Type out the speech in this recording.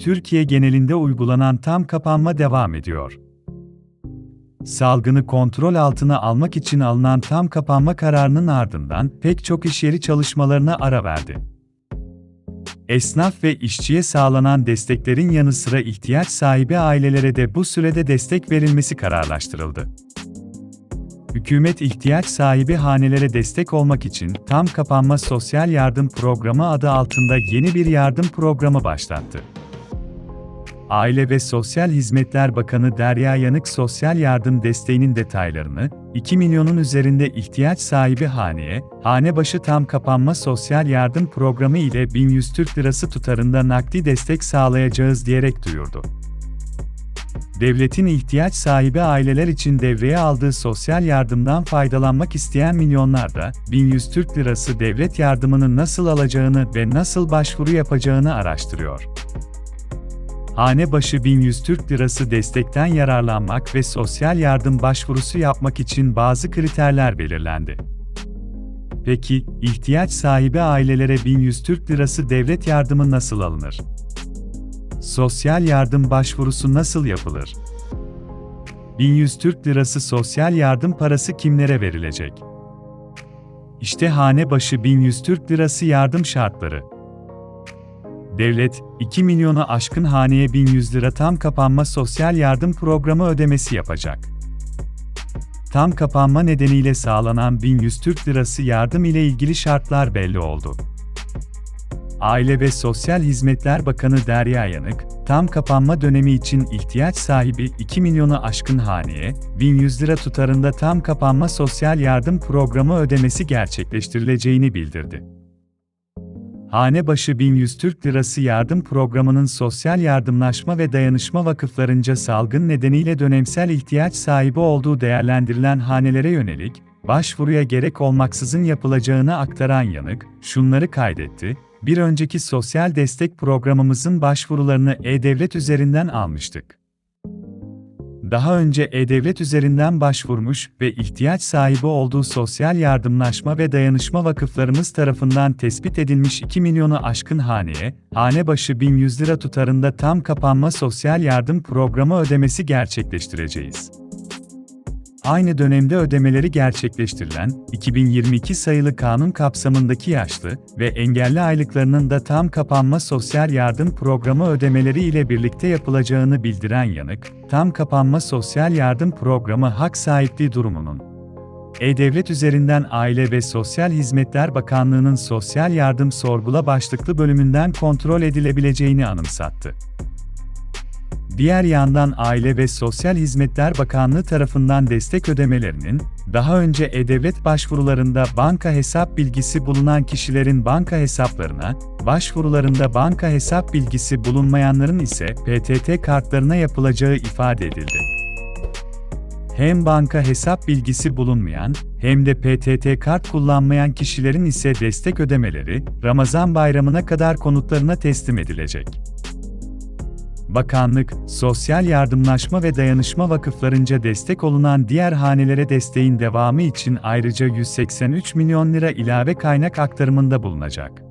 Türkiye genelinde uygulanan tam kapanma devam ediyor. Salgını kontrol altına almak için alınan tam kapanma kararının ardından pek çok iş yeri çalışmalarına ara verdi. Esnaf ve işçiye sağlanan desteklerin yanı sıra ihtiyaç sahibi ailelere de bu sürede destek verilmesi kararlaştırıldı. Hükümet ihtiyaç sahibi hanelere destek olmak için Tam Kapanma Sosyal Yardım Programı adı altında yeni bir yardım programı başlattı. Aile ve Sosyal Hizmetler Bakanı Derya Yanık sosyal yardım desteğinin detaylarını, 2 milyonun üzerinde ihtiyaç sahibi haneye, hane başı tam kapanma sosyal yardım programı ile 1100 Türk Lirası tutarında nakdi destek sağlayacağız diyerek duyurdu. Devletin ihtiyaç sahibi aileler için devreye aldığı sosyal yardımdan faydalanmak isteyen milyonlar da 1100 Türk Lirası devlet yardımını nasıl alacağını ve nasıl başvuru yapacağını araştırıyor hane başı 1100 Türk Lirası destekten yararlanmak ve sosyal yardım başvurusu yapmak için bazı kriterler belirlendi. Peki, ihtiyaç sahibi ailelere 1100 Türk Lirası devlet yardımı nasıl alınır? Sosyal yardım başvurusu nasıl yapılır? 1100 Türk Lirası sosyal yardım parası kimlere verilecek? İşte hane başı 1100 Türk Lirası yardım şartları. Devlet, 2 milyonu aşkın haneye 1100 lira tam kapanma sosyal yardım programı ödemesi yapacak. Tam kapanma nedeniyle sağlanan 1100 Türk Lirası yardım ile ilgili şartlar belli oldu. Aile ve Sosyal Hizmetler Bakanı Derya Yanık, tam kapanma dönemi için ihtiyaç sahibi 2 milyonu aşkın haneye, 1100 lira tutarında tam kapanma sosyal yardım programı ödemesi gerçekleştirileceğini bildirdi. Hane başı 1100 Türk Lirası yardım programının sosyal yardımlaşma ve dayanışma vakıflarınca salgın nedeniyle dönemsel ihtiyaç sahibi olduğu değerlendirilen hanelere yönelik, başvuruya gerek olmaksızın yapılacağını aktaran yanık, şunları kaydetti, bir önceki sosyal destek programımızın başvurularını E-Devlet üzerinden almıştık daha önce E-Devlet üzerinden başvurmuş ve ihtiyaç sahibi olduğu sosyal yardımlaşma ve dayanışma vakıflarımız tarafından tespit edilmiş 2 milyonu aşkın haneye, hane başı 1100 lira tutarında tam kapanma sosyal yardım programı ödemesi gerçekleştireceğiz. Aynı dönemde ödemeleri gerçekleştirilen 2022 sayılı kanun kapsamındaki yaşlı ve engelli aylıklarının da tam kapanma sosyal yardım programı ödemeleri ile birlikte yapılacağını bildiren yanık, tam kapanma sosyal yardım programı hak sahipliği durumunun E-Devlet üzerinden Aile ve Sosyal Hizmetler Bakanlığı'nın Sosyal Yardım Sorgula başlıklı bölümünden kontrol edilebileceğini anımsattı. Diğer yandan Aile ve Sosyal Hizmetler Bakanlığı tarafından destek ödemelerinin, daha önce E-Devlet başvurularında banka hesap bilgisi bulunan kişilerin banka hesaplarına, başvurularında banka hesap bilgisi bulunmayanların ise PTT kartlarına yapılacağı ifade edildi. Hem banka hesap bilgisi bulunmayan, hem de PTT kart kullanmayan kişilerin ise destek ödemeleri, Ramazan bayramına kadar konutlarına teslim edilecek. Bakanlık, sosyal yardımlaşma ve dayanışma vakıflarınca destek olunan diğer hanelere desteğin devamı için ayrıca 183 milyon lira ilave kaynak aktarımında bulunacak.